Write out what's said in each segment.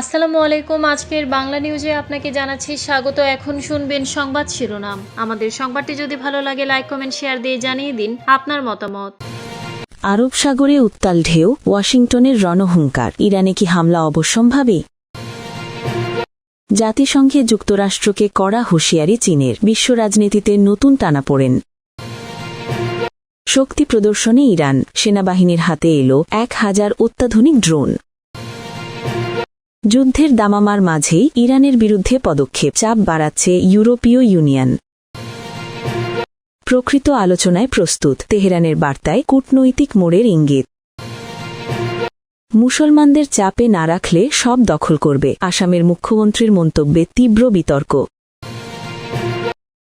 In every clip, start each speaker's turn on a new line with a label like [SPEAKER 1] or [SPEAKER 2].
[SPEAKER 1] আসসালামু আলাইকুম। আজকের বাংলা নিউজে আপনাকে জানাচ্ছি স্বাগত। এখন শুনবেন সংবাদ শিরোনাম। আমাদের সংবাদটি যদি ভালো লাগে লাইক কমেন্ট শেয়ার দিয়ে জানিয়ে দিন আপনার মতামত।
[SPEAKER 2] আরব সাগরে উত্তাল ঢেউ, ওয়াশিংটনের রণহুঙ্কার। ইরানে কি হামলা অবশ্যম্ভাবী জাতিসংঘে যুক্তরাষ্ট্রকে কড়া হুঁশিয়ারি চীনের। বিশ্ব রাজনীতিতে নতুন টানাপোড়েন শক্তি প্রদর্শনে ইরান। সেনাবাহিনীর হাতে এলো এক হাজার অত্যাধুনিক ড্রোন। যুদ্ধের দামামার মাঝেই ইরানের বিরুদ্ধে পদক্ষেপ, চাপ বাড়াচ্ছে ইউরোপীয় ইউনিয়ন। প্রকৃত আলোচনায় প্রস্তুত, তেহরানের বার্তায় কূটনৈতিক মোড়ের ইঙ্গিত। মুসলমানদের চাপে না রাখলে সব দখল করবে, আসামের মুখ্যমন্ত্রীর মন্তব্যে তীব্র বিতর্ক।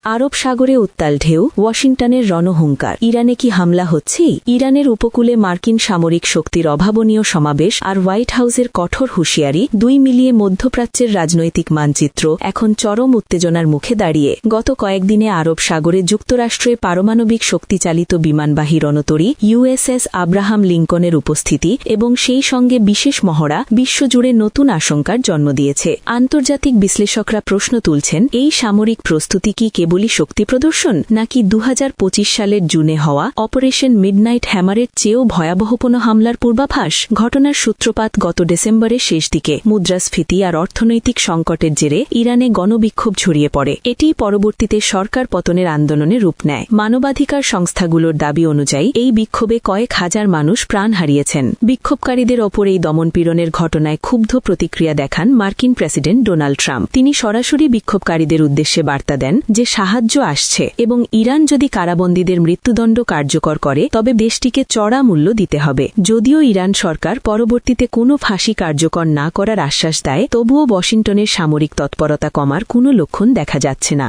[SPEAKER 2] আরব সাগরে উত্তাল ঢেউ, ওয়াশিংটনের রণহুঙ্কার। ইরানে কি হামলা হচ্ছে? ইরানের উপকূলে মার্কিন সামরিক শক্তির অভাবনীয় সমাবেশ আর হোয়াইট হাউসের কঠোর হুঁশিয়ারি, দুই মিলিয়ে মধ্যপ্রাচ্যের রাজনৈতিক মানচিত্র এখন চরম উত্তেজনার মুখে দাঁড়িয়ে। গত কয়েকদিনে আরব সাগরে যুক্তরাষ্ট্রে পারমাণবিক শক্তিচালিত বিমানবাহী রণতরী, ইউএসএস আব্রাহাম লিঙ্কনের উপস্থিতি এবং সেই সঙ্গে বিশেষ মহড়া বিশ্বজুড়ে নতুন আশঙ্কার জন্ম দিয়েছে। আন্তর্জাতিক বিশ্লেষকরা প্রশ্ন তুলছেন, এই সামরিক প্রস্তুতি কি কেবলই শক্তি প্রদর্শন? নাকি দু হাজার পঁচিশ সালের জুনে হওয়া অপারেশন মিডনাইট হ্যামারের চেয়েও ভয়াবহ কোনো হামলার পূর্বাভাস? ঘটনার সূত্রপাত গত ডিসেম্বরের শেষ দিকে। মুদ্রাস্ফীতি আর অর্থনৈতিক সংকটের জেরে ইরানে গণবিক্ষোভ ছড়িয়ে পড়ে। এটি পরবর্তীতে সরকার পতনের আন্দোলনে রূপ নেয়। মানবাধিকার সংস্থাগুলোর দাবি অনুযায়ী এই বিক্ষোভে কয়েক হাজার মানুষ প্রাণ হারিয়েছেন। বিক্ষোভকারীদের ওপর এই দমনপীড়নের ঘটনায় ক্ষুব্ধ প্রতিক্রিয়া দেখান মার্কিন প্রেসিডেন্ট ডোনাল্ড ট্রাম্প। তিনি সরাসরি বিক্ষোভকারীদের উদ্দেশ্যে বার্তা দেন যে সাহায্য আসছে এবং ইরান যদি কারাবন্দীদের মৃত্যুদণ্ড কার্যকর করে, তবে দেশটিকে চড়া মূল্য দিতে হবে। যদিও ইরান সরকার পরবর্তীতে কোনো ফাঁসি কার্যকর না করার আশ্বাস দেয়, তবুও ওয়াশিংটনের সামরিক তৎপরতা কমার কোনো লক্ষণ দেখা যাচ্ছে না।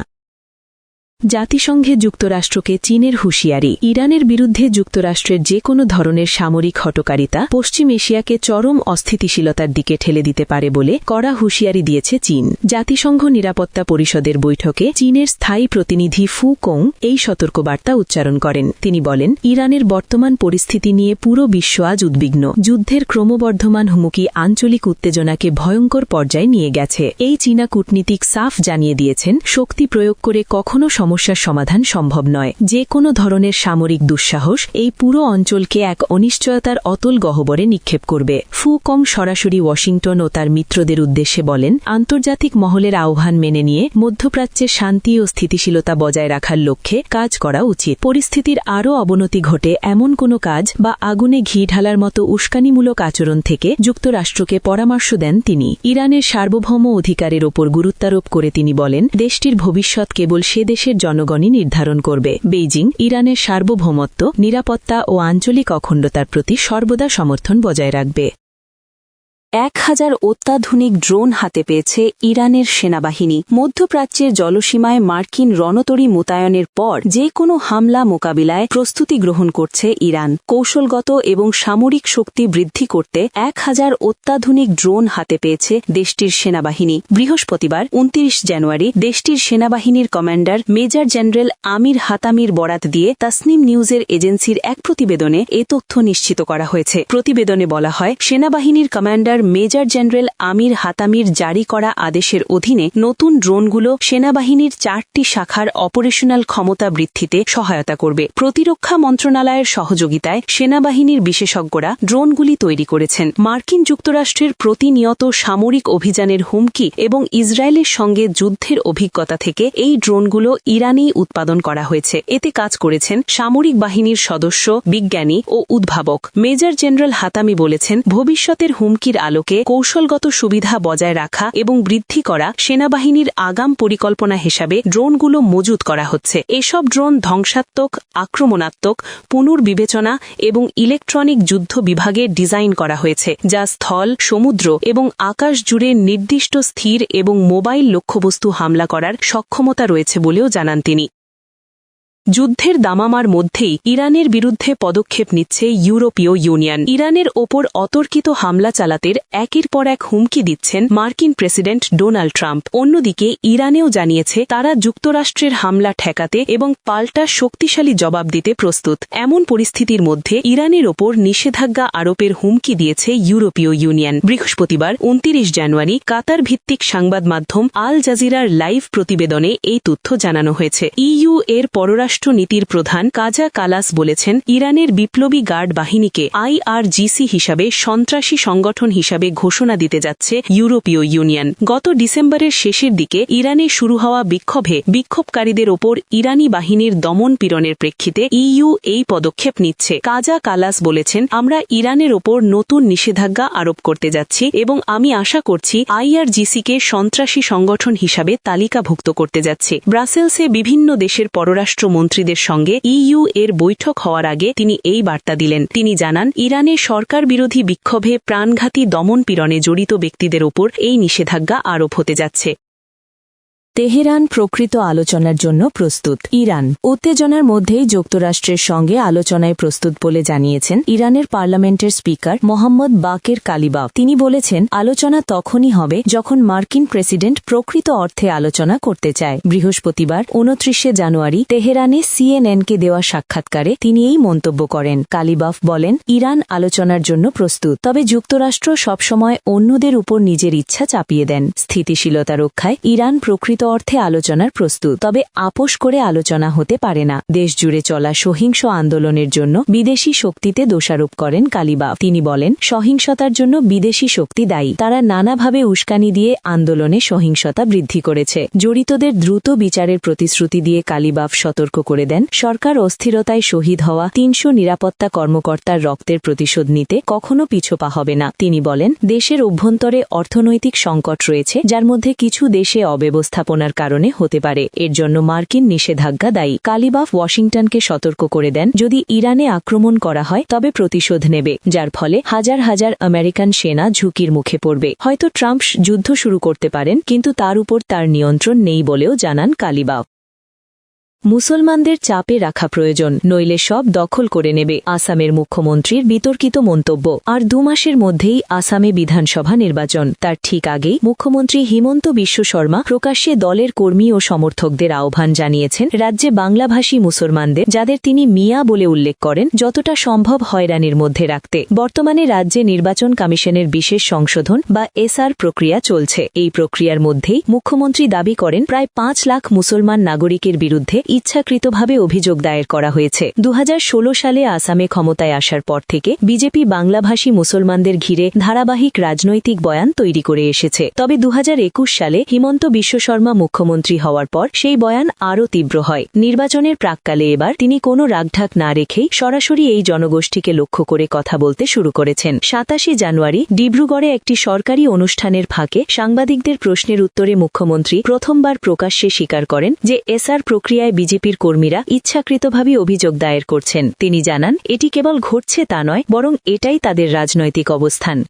[SPEAKER 2] জাতিসংঘে যুক্তরাষ্ট্রকে চীনের হুঁশিয়ারি। ইরানের বিরুদ্ধে যুক্তরাষ্ট্রের যে কোনো ধরনের সামরিক হটকারিতা পশ্চিম এশিয়াকে চরম অস্থিতিশীলতার দিকে ঠেলে দিতে পারে বলে কড়া হুঁশিয়ারি দিয়েছে চীন। জাতিসংঘ নিরাপত্তা পরিষদের বৈঠকে চীনের স্থায়ী প্রতিনিধি ফু কোং এই সতর্কবার্তা উচ্চারণ করেন। তিনি বলেন, ইরানের বর্তমান পরিস্থিতি নিয়ে পুরো বিশ্ব আজ উদ্বিগ্ন। যুদ্ধের ক্রমবর্ধমান হুমকি আঞ্চলিক উত্তেজনাকে ভয়ঙ্কর পর্যায়ে নিয়ে গেছে। এই চীনা কূটনীতিক সাফ জানিয়ে দিয়েছেন, শক্তি প্রয়োগ করে কখনো সমস্যার সমাধান সম্ভব নয়। যে কোনো ধরনের সামরিক দুঃসাহস এই পুরো অঞ্চলকে এক অনিশ্চয়তার অতল গহ্বরে নিক্ষেপ করবে। ফু কং সরাসরি ওয়াশিংটন ও তার মিত্রদের উদ্দেশ্যে বলেন, আন্তর্জাতিক মহলের আহ্বান মেনে নিয়ে মধ্যপ্রাচ্যে শান্তি ও স্থিতিশীলতা বজায় রাখার লক্ষ্যে কাজ করা উচিত। পরিস্থিতির আরও অবনতি ঘটে এমন কোনো কাজ বা আগুনে ঘি ঢালার মতো উস্কানিমূলক আচরণ থেকে যুক্তরাষ্ট্রকে পরামর্শ দেন তিনি। ইরানের সার্বভৌম অধিকারের ওপর গুরুত্বারোপ করে তিনি বলেন, দেশটির ভবিষ্যৎ কেবল সে দেশের জনগণই নির্ধারণ করবে। বেইজিং, ইরানের সার্বভৌমত্ব, নিরাপত্তা ও আঞ্চলিক অখণ্ডতার প্রতি সর্বদা সমর্থন বজায় রাখবে। এক হাজার অত্যাধুনিক ড্রোন হাতে পেয়েছে ইরানের সেনাবাহিনী। মধ্যপ্রাচ্যের জলসীমায় মার্কিন রণতরী মোতায়েনের পর যে কোনো হামলা মোকাবিলায় প্রস্তুতি গ্রহণ করছে ইরান। কৌশলগত এবং সামরিক শক্তি বৃদ্ধি করতে এক হাজার অত্যাধুনিক ড্রোন হাতে পেয়েছে দেশটির সেনাবাহিনী। বৃহস্পতিবার উনত্রিশ জানুয়ারি দেশটির সেনাবাহিনীর কমান্ডার মেজর জেনারেল আমির হাতামির বরাত দিয়ে তাসনিম নিউজের এজেন্সির এক প্রতিবেদনে এ তথ্য নিশ্চিত করা হয়েছে। প্রতিবেদনে বলা হয়, সেনাবাহিনীর কমান্ডার মেজর জেনারেল আমির হাতামির জারি করা আদেশের অধীনে নতুন ড্রোনগুলো সেনাবাহিনীর চারটি শাখার অপারেশনাল ক্ষমতা বৃদ্ধিতে সহায়তা করবে। প্রতিরক্ষা মন্ত্রণালয়ের সহযোগিতায় সেনাবাহিনীর বিশেষজ্ঞরা ড্রোনগুলি তৈরি করেছেন। মার্কিন যুক্তরাষ্ট্রের প্রতিনিয়ত সামরিক অভিযানের হুমকি এবং ইসরায়েলের সঙ্গে যুদ্ধের অভিজ্ঞতা থেকে এই ড্রোনগুলো ইরানেই উৎপাদন করা হয়েছে। এতে কাজ করেছেন সামরিক বাহিনীর সদস্য, বিজ্ঞানী ও উদ্ভাবক। মেজর জেনারেল হাতামি বলেছেন, ভবিষ্যতের হুমকির আলোকে কৌশলগত সুবিধা বজায় রাখা এবং বৃদ্ধি করা সেনাবাহিনীর আগাম পরিকল্পনা হিসাবে ড্রোনগুলো মজুত করা হচ্ছে। এসব ড্রোন ধ্বংসাত্মক, আক্রমণাত্মক, পুনর্বিবেচনা এবং ইলেকট্রনিক যুদ্ধ বিভাগে ডিজাইন করা হয়েছে, যা স্থল, সমুদ্র এবং আকাশ জুড়ে নির্দিষ্ট স্থির এবং মোবাইল লক্ষ্যবস্তু হামলা করার সক্ষমতা রয়েছে বলেও জানান তিনি। যুদ্ধের দামামার মধ্যেই ইরানের বিরুদ্ধে পদক্ষেপ নিচ্ছে ইউরোপীয় ইউনিয়ন। ইরানের ওপর অতর্কিত হামলা চালাতে একের পর এক হুমকি দিচ্ছেন মার্কিন প্রেসিডেন্ট ডোনাল্ড ট্রাম্প। অন্যদিকে ইরানেও জানিয়েছে তারা যুক্তরাষ্ট্রের হামলা ঠেকাতে এবং পাল্টা শক্তিশালী জবাব দিতে প্রস্তুত। এমন পরিস্থিতির মধ্যে ইরানের ওপর নিষেধাজ্ঞা আরোপের হুমকি দিয়েছে ইউরোপীয় ইউনিয়ন। বৃহস্পতিবার উনতিরিশ জানুয়ারি কাতার ভিত্তিক সংবাদ মাধ্যম আল জাজিরার লাইভ প্রতিবেদনে এই তথ্য জানানো হয়েছে। ইইউ এর পররাষ্ট্র নীতির প্রধান কাজা কালাস বলেছেন, ইরানের বিপ্লবী গার্ড বাহিনীকে আইআরজিসি হিসাবে সন্ত্রাসী সংগঠন হিসাবে ঘোষণা দিতে যাচ্ছে ইউরোপীয় ইউনিয়ন। গত ডিসেম্বরের শেষের দিকে ইরানে শুরু হওয়া বিক্ষোভে বিক্ষোভকারীদের ওপর ইরানি বাহিনীর দমন পীড়নের প্রেক্ষিতে ইইউ এই পদক্ষেপ নিচ্ছে। কাজা কালাস বলেছেন, আমরা ইরানের ওপর নতুন নিষেধাজ্ঞা আরোপ করতে যাচ্ছি এবং আমি আশা করছি আইআরজিসিকে সন্ত্রাসী সংগঠন হিসাবে তালিকাভুক্ত করতে যাচ্ছে। ব্রাসেলসে বিভিন্ন দেশের পররাষ্ট্র মন্ত্রীদের সঙ্গে ইইউ এর বৈঠক হওয়ার আগে তিনি এই বার্তা দিলেন। তিনি জানান, ইরানে সরকার বিরোধী বিক্ষোভে প্রাণঘাতী দমন পীড়নে জড়িত ব্যক্তিদের ওপর এই নিষেধাজ্ঞা আরোপ হতে যাচ্ছে। তেহরান প্রকৃত আলোচনার জন্য প্রস্তুত। ইরান। উত্তেজনার মধ্যেই যুক্তরাষ্ট্রের সঙ্গে আলোচনায় প্রস্তুত বলে জানিয়েছেন ইরানের পার্লামেন্টের স্পিকার মোহাম্মদ বাকের কালিবাব। তিনি বলেছেন, আলোচনা তখনই হবে যখন মার্কিন প্রেসিডেন্ট প্রকৃত অর্থে আলোচনা করতে চায়। বৃহস্পতিবার, উনত্রিশে জানুয়ারি, তেহরানে সিএনএনকে দেওয়া সাক্ষাৎকারে তিনি এই মন্তব্য করেন। কালিবাফ বলেন, ইরান আলোচনার জন্য প্রস্তুত, তবে যুক্তরাষ্ট্র সবসময় অন্যদের উপর নিজের ইচ্ছা চাপিয়ে দেন। স্থিতিশীলতা রক্ষায় ইরান প্রকৃত অর্থে আলোচনার প্রস্তুত। তবে আপোষ করে আলোচনা হতে পারে না। দেশ জুড়ে চলা সহিংস আন্দোলনের জন্য বিদেশি শক্তিতে দোষারোপ করেন কালিবাফ তিনি বলেন, সহিংসতার জন্য বিদেশি শক্তি দায়ী। তারা নানাভাবে উস্কানি দিয়ে আন্দোলনে সহিংসতা বৃদ্ধি করেছে। জড়িতদের দ্রুত বিচারের প্রতিশ্রুতি দিয়ে কালিবাফ সতর্ক করে দেন, সরকার অস্থিরতায় শহীদ হওয়া তিনশো নিরাপত্তা কর্মকর্তার রক্তের প্রতিশোধ নিতে কখনো পিছোপা হবে না। তিনি বলেন, দেশের অভ্যন্তরে অর্থনৈতিক সংকট রয়েছে, যার মধ্যে কিছু দেশে অব্যবস্থাপনার কারণে হতে পারে। এর জন্য মার্কিন নিষেধাজ্ঞা দায়ী। কালিবাফ ওয়াশিংটনকে সতর্ক করে দেন, যদি ইরানে আক্রমণ করা হয়, তবে প্রতিশোধ নেবে, যার ফলে হাজার হাজার আমেরিকান সেনা ঝুঁকির মুখে পড়বে। হয়তো ট্রাম্প যুদ্ধ শুরু করতে পারেন, কিন্তু তার উপর তার নিয়ন্ত্রণ নেই বলেও জানান কালিবাফ। মুসলমানদের চাপে রাখা প্রয়োজন, নইলে সব দখল করে নেবে, আসামের মুখ্যমন্ত্রীর বিতর্কিত মন্তব্য। আর দু মাসের মধ্যেই আসামে বিধানসভা নির্বাচন। তার ঠিক আগেই মুখ্যমন্ত্রী হিমন্ত বিশ্ব শর্মা প্রকাশ্যে দলের কর্মী ও সমর্থকদের আহ্বান জানিয়েছেন রাজ্যে বাংলাভাষী মুসলমানদের, যাদের তিনি মিয়া বলে উল্লেখ করেন, যতটা সম্ভব হয়রানির মধ্যে রাখতে। বর্তমানে রাজ্যে নির্বাচন কমিশনের বিশেষ সংশোধন বা এসআর প্রক্রিয়া চলছে। এই প্রক্রিয়ার মধ্যেই মুখ্যমন্ত্রী দাবি করেন, প্রায় পাঁচ লাখ মুসলমান নাগরিকের বিরুদ্ধে ইচ্ছাকৃতভাবে অভিযোগ দায়ের করা হয়েছে। দু হাজার ষোলো সালে আসামে ক্ষমতায় আসার পর থেকে বিজেপি বাংলাভাষী মুসলমানদের ঘিরে ধারাবাহিক রাজনৈতিক বয়ান তৈরি করে এসেছে। তবে দু হাজার একুশ সালে হিমন্ত বিশ্ব শর্মা মুখ্যমন্ত্রী হওয়ার পর সেই বয়ান আরও তীব্র হয়। নির্বাচনের প্রাককালে এবার তিনি কোনো রাগঢাক না রেখেই সরাসরি এই জনগোষ্ঠীকে লক্ষ্য করে কথা বলতে শুরু করেছেন। সাতাশে জানুয়ারি ডিব্রুগড়ে একটি সরকারি অনুষ্ঠানের ফাঁকে সাংবাদিকদের প্রশ্নের উত্তরে মুখ্যমন্ত্রী প্রথমবার প্রকাশ্যে স্বীকার করেন যে এসআর প্রক্রিয়ায় বিজেপির কর্মীরা ইচ্ছাকৃতভাবে অভিযোগ দায়ের করছেন। তিনি জানান, এটি কেবল ঘটছে তা নয়, বরং এটাই তাদের রাজনৈতিক অবস্থান।